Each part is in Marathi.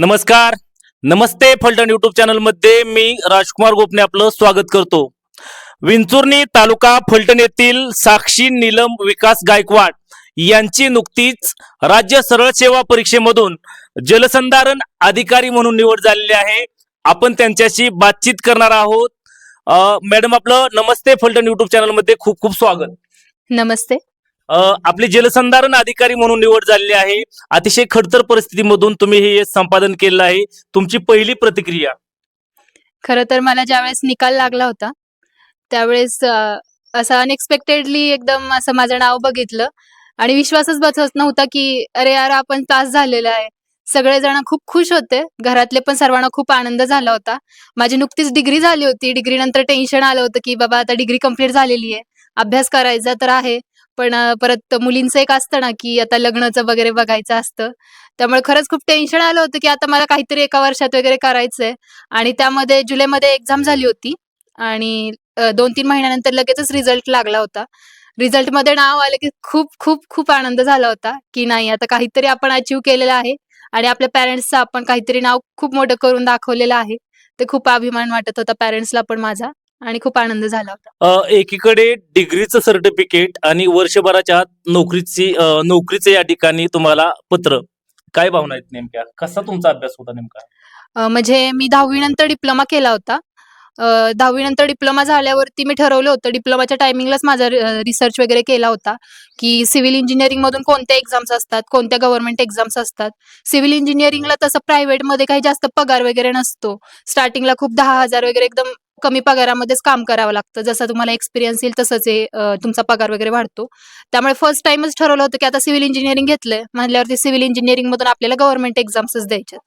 नमस्कार. नमस्ते फलटण युट्यूब चॅनलमध्ये मी राजकुमार गोपने आपलं स्वागत करतो. विंचुर्णी तालुका फलटण येथील साक्षी नीलम विकास गायकवाड यांची नुकतीच राज्य सरळ सेवा परीक्षेमधून जलसंधारण अधिकारी म्हणून निवड झालेली आहे. आपण त्यांच्याशी बातचीत करणार आहोत. मॅडम आपलं नमस्ते फलटण युट्यूब चॅनलमध्ये खूप खूप स्वागत. नमस्ते. आपली जलसंधारण अधिकारी म्हणून निवड झालेली आहे. अतिशय खडतर परिस्थितीमधून तुम्ही हे संपादन केलं आहे. तुमची पहिली प्रतिक्रिया? खरं तर मला ज्यावेळेस निकाल लागला होता त्यावेळेस असं अनएक्सपेक्टेडली एकदम असं माझं नाव बघितलं आणि विश्वासच बसत नव्हता की अरे यार आपण पास झालेला आहे. सगळेजण खूप खुश होते. घरातले पण सर्वांना खूप आनंद झाला होता. माझी नुकतीच डिग्री झाली होती. डिग्री नंतर टेन्शन आलं होतं की बाबा आता डिग्री कंप्लीट झालेली आहे. अभ्यास करायचा तर आहे. पण परत मुलींचं एक असतं ना की आता लग्नाचं वगैरे बघायचं असतं. त्यामुळे खरंच खूप टेन्शन आलं होतं की आता मला काहीतरी एका वर्षात वगैरे करायचंय. आणि त्यामध्ये जुलैमध्ये एक्झाम झाली होती. आणि दोन तीन महिन्यानंतर लगेचच रिझल्ट लागला होता. रिझल्टमध्ये नाव आलं की खूप खूप खूप आनंद झाला होता की नाही आता काहीतरी आपण अचीव केलेलं आहे. आणि आपल्या पॅरेंट्सचं आपण काहीतरी नाव खूप मोठं करून दाखवलेलं आहे. ते खूप अभिमान वाटत होता पॅरेंट्सला पण माझा. आणि खूप आनंद झाला होता. अ, एकीकडे डिग्रीचं सर्टिफिकेट आणि वर्षभराच्या आत नोकरीची अ, नोकरीचं या ठिकाणी तुम्हाला पत्र. काय भावना आहेत नेमक्या? कसा तुमचा अभ्यास होता नेमका? अ, म्हणजे मी दहावी नंतर डिप्लोमा केला होता. दहावी नंतर डिप्लोमा झाल्यावरती मी ठरवलं होतं. डिप्लोमाच्या टायमिंगलाच माझा रिसर्च वगैरे केला होता. की सिव्हिल इंजिनिअरिंग मधून कोणत्या एक्झाम्स असतात कोणत्या गव्हर्नमेंट एक्झाम्स असतात. सिव्हिल इंजिनिअरिंगला तसं प्रायव्हेटमध्ये काही जास्त पगार वगैरे नसतो. स्टार्टिंगला खूप दहा हजार वगैरे एकदम कमी पगारामध्येच काम करावं लागतं. जसं तुम्हाला एक्सपिरियन्स येईल तसंच आहे तुमचा पगार वगैरे वाढतो. त्यामुळे फर्स्ट टाइमच ठरवलं होतं की आता सिव्हिल इंजिनिअरिंग घेतलंय. म्हटल्यावरती सिव्हिल इंजिनिअरिंग मधून आपल्याला गव्हर्नमेंट एक्झाम्सच द्यायच्या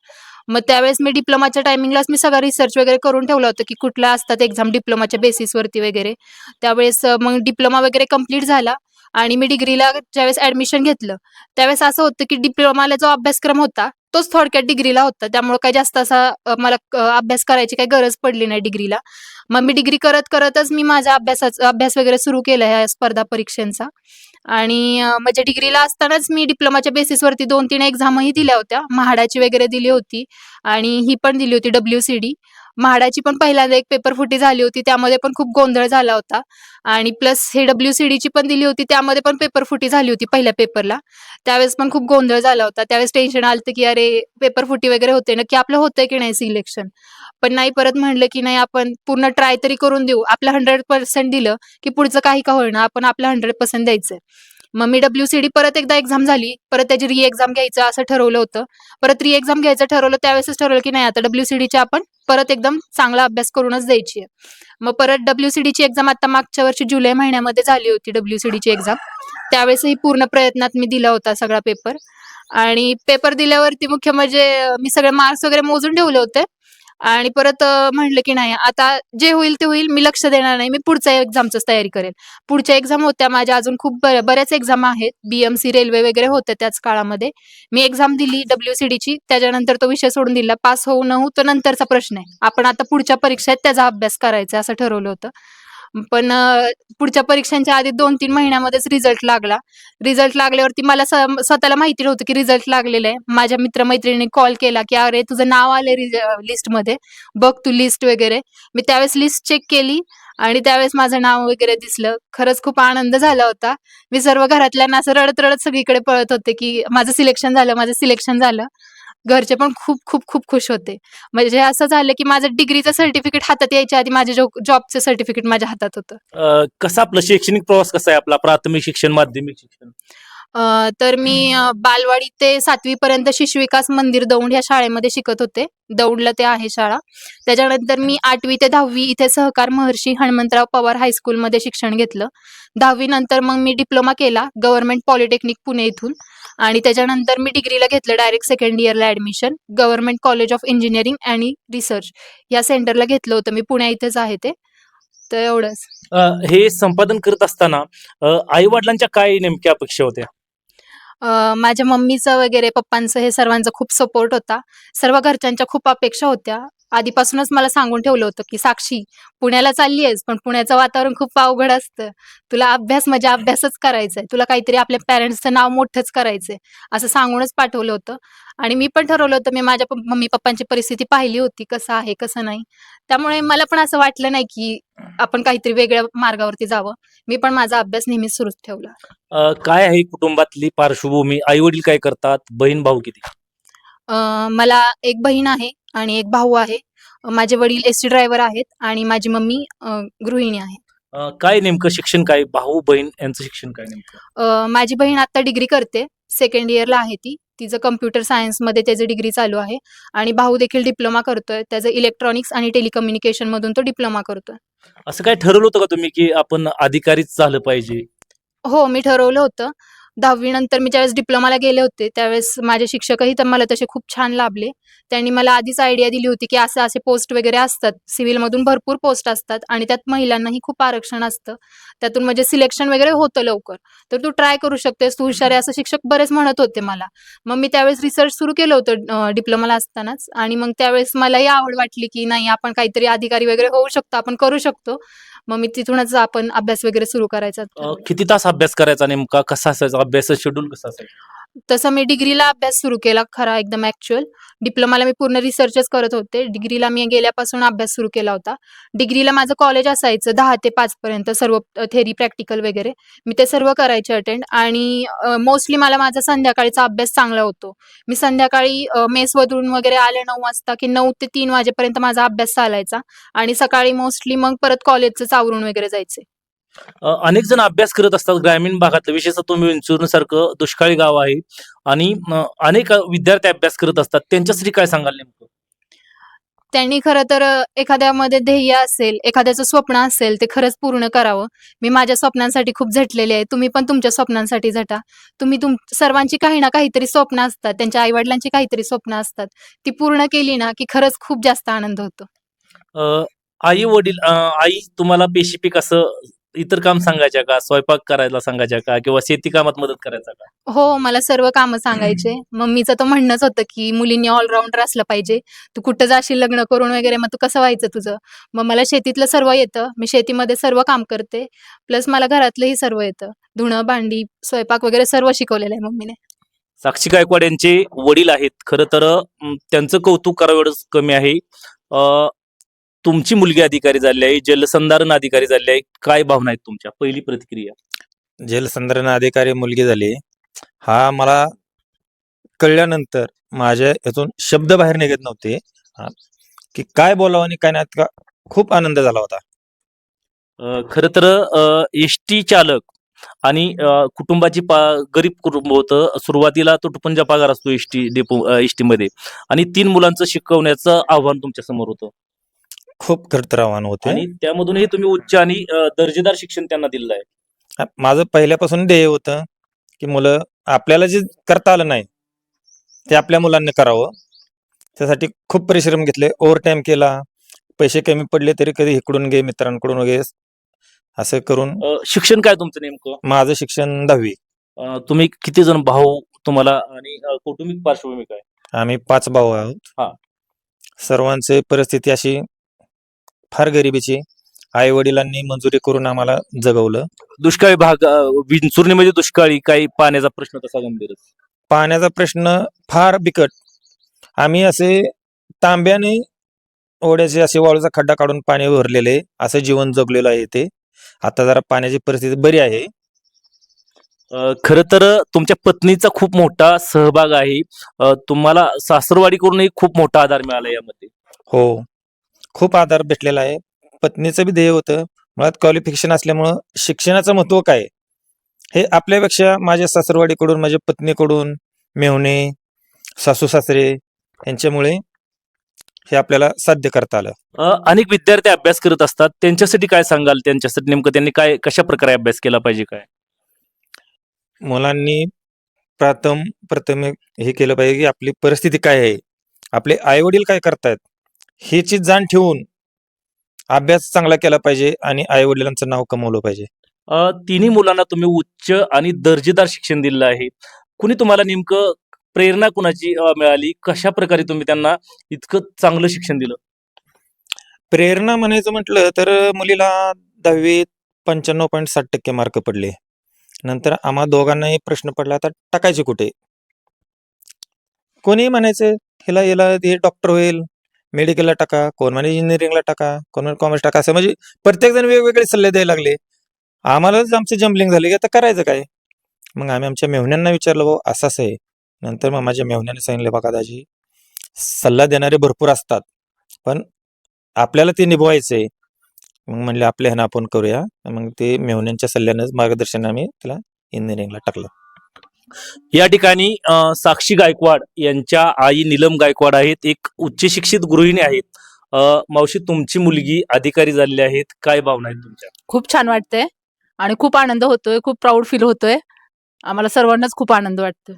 मग त्यावेळेस मी डिप्लोमाच्या टायमिंगलाच मी सगळा रिसर्च वगैरे करून ठेवलं होतं की कुठल्या असतात एक्झाम डिप्लोमाच्या बेसिसवरती वगैरे. त्यावेळेस मग डिप्लोमा वगैरे कंप्लीट झाला आणि मी डिग्रीला ज्यावेळेस ऍडमिशन घेतलं त्यावेळेस असं होतं की डिप्लोमाला जो अभ्यासक्रम होता तोच थोडक्यात डिग्रीला होता. त्यामुळे काही जास्त असा मला अभ्यास करायची काही गरज पडली नाही डिग्रीला. मग मी डिग्री करत करतच मी माझ्या अभ्यासाचा अभ्यास वगैरे सुरू केला ह्या स्पर्धा परीक्षांचा. आणि म्हणजे डिग्रीला असतानाच मी डिप्लोमाच्या बेसिसवरती दोन तीन एक्झामही दिल्या होत्या. म्हाडाची वगैरे दिली होती आणि ही पण दिली होती डब्ल्यू सी डी म्हाडाची पण पहिल्यांदा एक पेपर फुटी झाली होती त्यामध्ये पण खूप गोंधळ झाला होता. आणि प्लस हे डब्ल्यू सी डीची पण दिली होती त्यामध्ये पण पेपर फुटी झाली होती पहिल्या पेपरला त्यावेळेस पण खूप गोंधळ झाला होता. त्यावेळेस टेन्शन आलं की अरे पेपर फुटी वगैरे होते ना की आपलं होतंय की नाही सिलेक्शन पण नाही परत म्हणलं की नाही आपण पूर्ण ट्राय तरी करून देऊ. आपलं हंड्रेड पर्सेंट दिलं की पुढचं काही का होईना आपण आपलं हंड्रेड पर्सेंट द्यायचंय. मग मी डब्ल्यू सी डी परत एकदा एक्झाम झाली परत त्याची री एक्झाम घ्यायचं असं ठरवलं होतं. परत री एक्झाम घ्यायचं ठरवलं त्यावेळेसच ठरवलं की नाही आता डब्ल्यू सी आपण परत एकदम चांगला अभ्यास करूनच द्यायची आहे. मग परत डब्ल्यू सी डीची एक्झाम आता मागच्या वर्षी जुलै महिन्यामध्ये झाली होती डब्ल्यू सी डीची एक्झाम त्यावेळेसही पूर्ण प्रयत्नात मी दिला होता सगळा पेपर आणि पेपर दिल्यावरती मुख्य म्हणजे मी सगळे मार्क्स वगैरे मोजून ठेवले होते. आणि परत अं, म्हणलं की नाही आता जे होईल ते होईल मी लक्ष देणार नाही मी पुढच्या एक्झामचीच तयारी करेल पुढच्या एक्झाम होत्या माझ्या अजून खूप बऱ्याच एक्झाम आहेत. बीएमसी रेल्वे वगैरे होत्या त्याच काळामध्ये. मी एक्झाम दिली डब्ल्यू सी डीची त्याच्यानंतर तो विषय सोडून दिला. पास होऊ न होऊ तो नंतरचा प्रश्न आहे. आपण आता पुढच्या परीक्षेत त्याचा अभ्यास करायचा असं ठरवलं होतं. पण पुढच्या परीक्षांच्या आधी दोन तीन महिन्यामध्येच रिझल्ट लागला. रिझल्ट लागल्यावरती मला स्वतःला माहिती नव्हतं की रिझल्ट लागलेला आहे. माझ्या मित्रमैत्रिणींनी कॉल केला की अरे तुझं नाव आलंय लिस्टमध्ये बघ तू लिस्ट वगैरे. मी त्यावेळेस लिस्ट चेक केली आणि त्यावेळेस माझं नाव वगैरे दिसलं. खरंच खूप आनंद झाला होता. मी सर्व घरातल्यांना असं रडत रडत सगळीकडे पळत होते की माझं सिलेक्शन झालं माझं सिलेक्शन झालं. घरचे पण खूप खूप खूप खुश होते. म्हणजे असं झालं की माझं डिग्रीचं सर्टिफिकेट हातात यायच्या आधी माझे जॉबचं सर्टिफिकेट माझ्या हातात होतं. कसा आपला शैक्षणिक प्रवास कसा आहे आपला? प्राथमिक शिक्षण माध्यमिक शिक्षण? तर मी बालवाडी ते सातवी पर्यंत शिशु विकास मंदिर दौंड या शाळेमध्ये शिकत होते. दौंडला ते आहे शाळा. त्याच्यानंतर मी आठवी ते दहावी इथे सहकार महर्षी हनुमंतराव पवार हायस्कूलमध्ये शिक्षण घेतलं. दहावी नंतर मग मी डिप्लोमा केला गव्हर्नमेंट पॉलिटेक्निक पुणे इथून. आणि त्याच्यानंतर मी डिग्रीला घेतलं डायरेक्ट सेकंड इयरला admission government college of engineering आणि रिसर्च या सेंटरला घेतलं होतं मी. पुण्या इथेच आहे ते. तर एवढंच. हे संपादन करत असताना आई वडिलांच्या काय नेमक्या अपेक्षा होत्या? माझ्या मम्मीचं वगैरे पप्पांचं हे सर्वांचा खूप सपोर्ट होता. सर्व घरच्यांच्या खूप अपेक्षा होत्या. आधीपासूनच मला सांगून ठेवलं होतं की साक्षी पुण्याला चालली आहेस पण पुण्याचं वातावरण खूप अवघड असतं. तुला अभ्यास म्हणजे अभ्यासच करायचा आहे तुला काहीतरी आपल्या पॅरेंट्सचं नाव मोठंच करायचंय. असं सांगूनच पाठवलं होतं. आणि मी पण ठरवलं होतं मी माझ्या मम्मी पप्पांची परिस्थिती पाहिली होती कसं आहे कसं नाही. त्यामुळे मला पण असं वाटलं नाही की आपण काहीतरी वेगळ्या मार्गावरती जावं. मी पण माझा अभ्यास नेहमीच सुरूच ठेवला. काय आहे कुटुंबातली पार्श्वभूमी? आई वडील काय करतात? बहीण भाऊ किती मला एक बहीण आहे. आणि एक भाऊ आहे. माझे वडील एस टी ड्रायव्हर आहेत आणि माझी मम्मी गृहिणी आहे अ, काय नेमकं शिक्षण काय भाऊ बहीण यांचं शिक्षण काय नेमकं? अं, माझी बहीण आता डिग्री करते. सेकंड इयरला आहे ती. तिचं कम्प्युटर सायन्समध्ये त्याचं डिग्री चालू आहे. आणि भाऊ देखील डिप्लोमा करतोय. त्याचं इलेक्ट्रॉनिक्स आणि टेलिकम्युनिकेशन मधून तो डिप्लोमा करतोय. असं काय ठरवलं होतं का तुम्ही की आपण अधिकारीच झालं पाहिजे? हो मी ठरवलं होतं. दहावी नंतर मी ज्यावेळेस डिप्लोमाला गेले होते त्यावेळेस माझे शिक्षकही तर मला तसे खूप छान लाभले. त्यांनी मला आधीच आयडिया दिली होती की असं असे पोस्ट वगैरे असतात. सिव्हिलमधून भरपूर पोस्ट असतात आणि त्यात महिलांनाही खूप आरक्षण असतं. त्यातून म्हणजे सिलेक्शन वगैरे होतं लवकर. तर तू ट्राय करू शकतेस. तू हुशार आहे असं शिक्षक बरेच म्हणत होते मला. मग मी त्यावेळेस रिसर्च सुरू केलं होतं डिप्लोमाला असतानाच. आणि मग त्यावेळेस मलाही आवड वाटली की नाही आपण काहीतरी अधिकारी वगैरे होऊ शकतो आपण करू शकतो. मग मी तिथूनच आपण अभ्यास वगैरे सुरू करायचा. किती तास अभ्यास करायचा नेमका? कसा असायचा? अभ्यास शेड्यूल कसा असायचं? तसं मी डिग्रीला अभ्यास सुरू केला खरा एकदम ऍक्च्युअल डिप्लोमाला मी पूर्ण रिसर्चच करत होते. डिग्रीला मी गेल्यापासून अभ्यास सुरू केला होता. डिग्रीला माझं कॉलेज असायचं दहा ते पाचपर्यंत सर्व थेरी प्रॅक्टिकल वगैरे. मी ते सर्व करायचे अटेंड आणि मोस्टली मला माझा संध्याकाळीचा अभ्यास चांगला होतो. मी संध्याकाळी मेसवरून वगैरे आले नऊ वाजता की नऊ ते तीन वाजेपर्यंत माझा अभ्यास चालायचा. आणि सकाळी मोस्टली मग परत कॉलेजचं आवरून वगैरे जायचे. अनेक जण अभ्यास करत असतात ग्रामीण भागातलं. विशेषतः तुम्ही विंचूरसारखं दुष्काळी गाव आहे आणि अनेक विद्यार्थी अभ्यास करत असतात. त्यांच्यासाठी काय सांगाल नेमकं? त्यांनी खरं तर एखाद्यामध्ये ध्येय असेल एखाद्याचं स्वप्न असेल ते खरंच पूर्ण करावं. मी माझ्या स्वप्नांसाठी खूप झटलेले आहे. तुम्ही पण तुमच्या स्वप्नांसाठी झटा. तुम्ही तुम सर्वांची काही ना काहीतरी स्वप्न असतात. त्यांच्या आईवडिलांची काहीतरी स्वप्न असतात. ती पूर्ण केली ना की खरंच खूप जास्त आनंद होतो. अ, आई वडील आई तुम्हाला पेशिपिक असं इतर काम सांगायच्या का? स्वयंपाक करायला सांगायच्या का? किंवा शेती कामात मदत करायचा का? हो मला सर्व कामं सांगायचे. मम्मीचं तर म्हणणंच होतं की मुलींनी ऑलराऊंडर असलं पाहिजे. तू कुठं जाशील लग्न करून वगैरे? मग तू कसं व्हायचं तुझं? मग मला शेतीतलं सर्व येतं. मी शेतीमध्ये सर्व काम करते. प्लस मला घरातलंही सर्व येतं. धुणं भांडी स्वयंपाक वगैरे सर्व शिकवलेलं आहे मम्मीने. साक्षी गायकवाड यांचे वडील आहेत. खरं तर त्यांचं कौतुक करावं कमी आहे. अ, तुमची मुलगी अधिकारी झाली आहे जलसंधारण अधिकारी झाली आहे काय भावना आहेत तुमच्या? पहिली प्रतिक्रिया. जलसंधारण अधिकारी मुलगी झाली. हा मला कळल्यानंतर माझ्या यातून शब्द बाहेर निघत नव्हते. की काय बोलावं आणि काय नाही का खूप आनंद झाला होता. खरं तर एस टी चालक आणि कुटुंबाची पा गरीब कुटुंब होतं. सुरुवातीला तो टुपंजा पगार असतो S T depot S T मध्ये आणि तीन मुलांचं शिकवण्याचं आव्हान तुमच्यासमोर होतं. खूप आव्हान होते. आणि त्यामधूनही तुम्ही उच्च आणि अ, दर्जेदार शिक्षण त्यांना दिलं आहे. हा, माझं पहिल्यापासून ध्येय होतं की मुलं आपल्याला जे करता आलं नाही ते आपल्या मुलांनी करावं. त्यासाठी खूप परिश्रम घेतले ओव्हर टाइम केला पैसे कमी पडले तरी कधी इकडून घे मित्रांकडून वगैरे असं करून. अ, शिक्षण काय तुमचं नेमकं? माझं शिक्षण दहावी. अ, तुम्ही किती जण भाऊ तुम्हाला आणि अ, कौटुंबिक पार्श्वभूमी काय? आम्ही पाच भाऊ हा. आहोत सर्वांची परिस्थिती अशी फार गरिबीची आई वडिलांनी मंजुरी करून आम्हाला जगवलं. दुष्काळी भाग अ, विंचुर्णीमध्ये दुष्काळी काही पाण्याचा प्रश्न तसा गंभीरच पाण्याचा प्रश्न फार बिकट. आम्ही असे तांब्याने ओढ्याचे असे वाळूचा खड्डा काढून पाणी भरलेले असं जीवन जगलेलं आहे ते. आता जरा पाण्याची परिस्थिती बरी आहे. अ, खरं तर तुमच्या पत्नीचा खूप मोठा सहभाग आहे. अ, तुम्हाला सासरवाडीकडूनही खूप मोठा आधार मिळाला यामध्ये. हो. खूप आधार भेटलेला आहे. पत्नीचं बी ध्येय होतं. मुळात क्वालिफिकेशन असल्यामुळं शिक्षणाचं महत्त्व काय? हे आपल्यापेक्षा माझ्या सासरवाडीकडून माझ्या पत्नीकडून मेहुणे सासू सासरे यांच्यामुळे हे आपल्याला साध्य करता आलं. अ, अनेक विद्यार्थी अभ्यास करत असतात. त्यांच्यासाठी काय सांगाल? त्यांच्यासाठी नेमकं त्यांनी काय कशा प्रकारे अभ्यास केला पाहिजे काय? मुलांनी प्रथम प्रथम हे केलं पाहिजे की आपली परिस्थिती काय आहे? आपले आई वडील काय करतायत? ह्याची जाण ठेवून अभ्यास चांगला केला पाहिजे आणि आई वडिलांचं नाव कमवलं पाहिजे. तिन्ही मुलांना तुम्ही उच्च आणि दर्जेदार शिक्षण दिलं आहे. कुणी तुम्हाला नेमकं प्रेरणा कुणाची मिळाली? कशा प्रकारे तुम्ही त्यांना इतकं चांगलं शिक्षण दिलं? प्रेरणा म्हणायचं म्हटलं तर मुलीला दहावीत पंच्याण्णव पॉईंट साठ टक्के मार्क पडले. नंतर आम्हा दोघांनाही प्रश्न पडला आता टाकायचे कुठे? कोणी म्हणायचं हिला हिला हे डॉक्टर होईल. मेडिकलला टाका कोण म्हणे इंजिनिअरिंगला टाका कोण म्हणे कॉमर्स टाका असं म्हणजे प्रत्येक जण वेगवेगळे सल्ले द्यायला लागले. आम्हालाच आमचं जम्बलिंग झाले की आता करायचं काय? मग आम्ही आमच्या मेहण्यांना विचारलं भाऊ असं असं आहे. नंतर मग माझ्या मेहण्याने सांगितलं बघा दाजी सल्ला देणारे भरपूर असतात पण आपल्याला ते निभवायचं आहे मग म्हणले आपल्या ह्यानं आपण करूया. मग ते मेहण्यांच्या सल्ल्यानंच मार्गदर्शन आम्ही त्याला इंजिनिअरिंगला टाकलं. या ठिकाणी साक्षी गायकवाड यांच्या आई नीलम गायकवाड आहेत. एक उच्च शिक्षित गृहिणी आहेत. मावशी तुमची मुलगी अधिकारी झालेली आहेत. काय भावना आहेत तुमच्या? खूप छान वाटतंय आणि खूप आनंद होतोय खूप प्राऊड फील होतोय. आम्हाला सर्वांनाच खूप आनंद वाटतोय.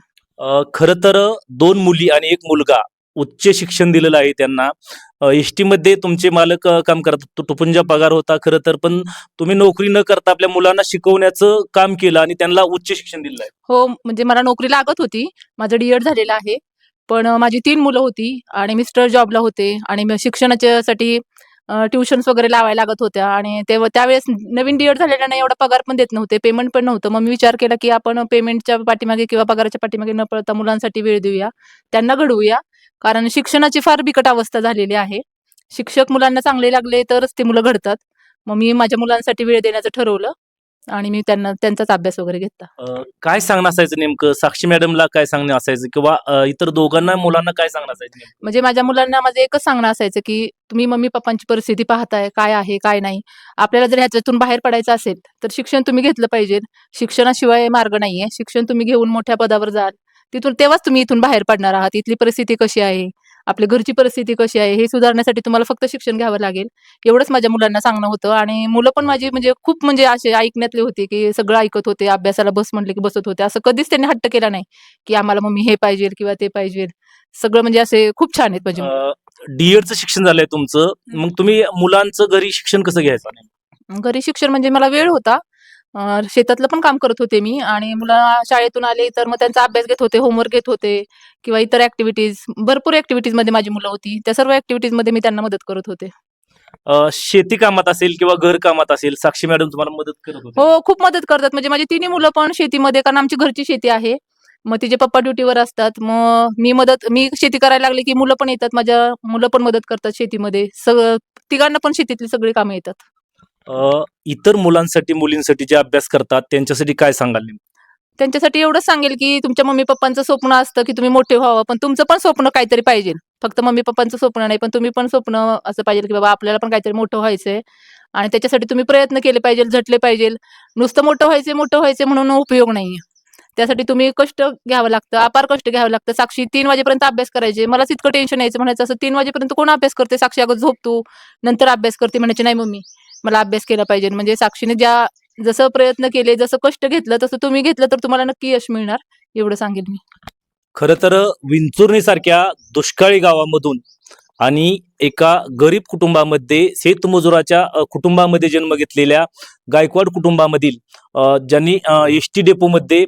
खरं तर दोन मुली आणि एक मुलगा उच्च शिक्षण दिलेलं आहे त्यांना. एस टी मध्ये तुमचे मालक काम करतात. टुपुंजा पगार होता खरं तर पण तुम्ही नोकरी न करता आपल्या मुलांना शिकवण्याचं काम केलं आणि त्यांना उच्च शिक्षण दिलं आहे. हो म्हणजे मला नोकरी लागत होती. माझं डीएड झालेलं आहे. पण माझी तीन मुलं होती आणि मिस्टर जॉबला होते आणि शिक्षणाच्यासाठी ट्युशन्स वगैरे लावायला लागत होत्या. आणि तेव्हा त्यावेळेस नवीन डीएड झालेल्याने एवढा पगार पण देत नव्हते. पेमेंट पण नव्हतं. मग मी विचार केला की आपण पेमेंटच्या पाठीमागे किंवा पगाराच्या पाठीमागे न पळता मुलांसाठी वेळ देऊया. त्यांना घडवूया. कारण शिक्षणाची फार बिकट अवस्था झालेली आहे. शिक्षक मुलांना चांगले लागले तरच ते मुलं घडतात. मग मी माझ्या मुलांसाठी वेळ देण्याचं ठरवलं आणि मी त्यांना त्यांचाच अभ्यास वगैरे घेतला. काय सांगणं असायचं नेमकं? साक्षी मॅडमला काय सांगणं असायचं किंवा इतर दोघांना मुलांना काय सांगणं असायचं? म्हणजे माझ्या मुलांना माझं एकच सांगणं असायचं की तुम्ही मम्मी पप्पांची परिस्थिती पाहताय काय आहे काय नाही. आपल्याला जर ह्याच्यातून बाहेर पडायचं असेल तर शिक्षण तुम्ही घेतलं पाहिजे. शिक्षणाशिवाय मार्ग नाहीये. शिक्षण तुम्ही घेऊन मोठ्या पदावर जाल. तिथून तेव्हाच तुम्ही इथून बाहेर पडणार आहात. इथली परिस्थिती कशी आहे? आपली घरची परिस्थिती कशी आहे? हे सुधारण्यासाठी तुम्हाला फक्त शिक्षण घ्यावं लागेल. एवढंच माझ्या मुलांना सांगणं होतं. आणि मुलं पण माझी म्हणजे खूप म्हणजे असे ऐकण्यातले होते की सगळं ऐकत होते. अभ्यासाला बस म्हटले की बसत होते. असं कधीच त्यांनी हट्ट केला नाही की आम्हाला मम्मी हे पाहिजे किंवा ते पाहिजे. सगळं म्हणजे असे खूप छान आहेत मुलं. डीएडचं शिक्षण झालंय तुमचं. मग तुम्ही मुलांचं घरी शिक्षण कसं घ्यायचं? घरी शिक्षण म्हणजे मला वेळ होता. अं, शेतातलं पण काम करत होते मी. आणि मुलं शाळेतून आले तर मग त्यांचा अभ्यास घेत होते होमवर्क घेत होते किंवा इतर ऍक्टिव्हिटीज भरपूर ऍक्टिव्हिटीजमध्ये माझी मुलं होती. त्या सर्व ऍक्टिव्हिटीजमध्ये मी त्यांना मदत करत होते. अ, शेती कामात असेल किंवा घर कामात असेल साक्षी मॅडम तुम्हाला मदत करत होते. हो खूप मदत करतात. म्हणजे माझी तिन्ही मुलं पण शेतीमध्ये कारण आमची घरची शेती आहे. मग तिचे पप्पा ड्युटीवर असतात. मग मी मदत मी शेती करायला लागले की मुलं पण येतात. माझ्या मुलं पण मदत करतात शेतीमध्ये. सगळं तिघांना पण शेतीतली सगळी कामं येतात. इतर मुलांसाठी मुलींसाठी जे अभ्यास करतात त्यांच्यासाठी काय सांगाल त्यांच्यासाठी एवढंच सांगेल की तुमच्या मम्मी पप्पांचं स्वप्न असतं की तुम्ही मोठे व्हावं पण तुमचं पण स्वप्न काहीतरी पाहिजे. फक्त मम्मी पप्पांचं स्वप्न नाही पण तुम्ही पण स्वप्न असं पाहिजे की बाबा आपल्याला पण काहीतरी मोठं व्हायचंय. आणि त्याच्यासाठी तुम्ही प्रयत्न केले पाहिजे झटले पाहिजे. नुसतं मोठं व्हायचे मोठं व्हायचे म्हणून उपयोग नाहीये. त्यासाठी तुम्ही कष्ट घ्यावं लागतं अपार कष्ट घ्यावं लागतं. साक्षी तीन वाजेपर्यंत अभ्यास करायचे. मलाच इतकं टेन्शन यायचं म्हणायचं असं तीन वाजेपर्यंत कोण अभ्यास करते साक्षी अगं झोपतो नंतर अभ्यास करते म्हणायचे नाही मम्मी मला अभ्यास केला पाहिजे. म्हणजे साक्षीने ज्या जसं प्रयत्न केले जसं कष्ट घेतलं तसं तुम्ही घेतलं तर तुम्हाला नक्की यश मिळणार. एवढं सांगेल मी. खर तर विंचुर्णी सारख्या दुष्काळी गावामधून आणि एका गरीब कुटुंबामध्ये शेतमजुराच्या कुटुंबामध्ये जन्म घेतलेल्या गायकवाड कुटुंबामधील ज्यांनी एस टी डेपोमध्ये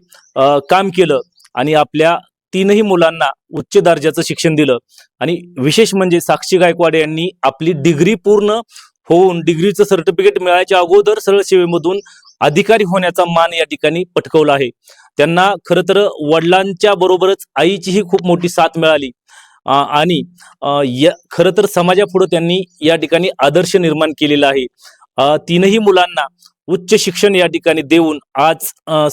काम केलं आणि आपल्या तीनही मुलांना उच्च दर्जाचं शिक्षण दिलं. आणि विशेष म्हणजे साक्षी गायकवाड यांनी आपली डिग्री पूर्ण होऊन डिग्रीचं सर्टिफिकेट मिळायच्या अगोदर सरळ सेवेमधून अधिकारी होण्याचा मान या ठिकाणी पटकवला आहे. त्यांना खरं तर वडिलांच्या बरोबरच आईचीही खूप मोठी साथ मिळाली. आणि या खरं तर समाजापुढे त्यांनी या ठिकाणी आदर्श निर्माण केलेला आहे. तीनही मुलांना उच्च शिक्षण या ठिकाणी देऊन आज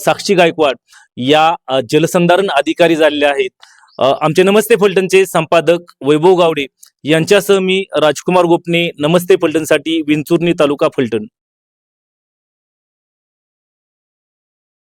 साक्षी गायकवाड या जलसंधारण अधिकारी झालेले आहेत. आमचे नमस्ते फलटणचे संपादक वैभव गावडे यांच्यासह मी राजकुमार गोपने नमस्ते फलटणसाठी विंचुर्णी तालुका फलटण.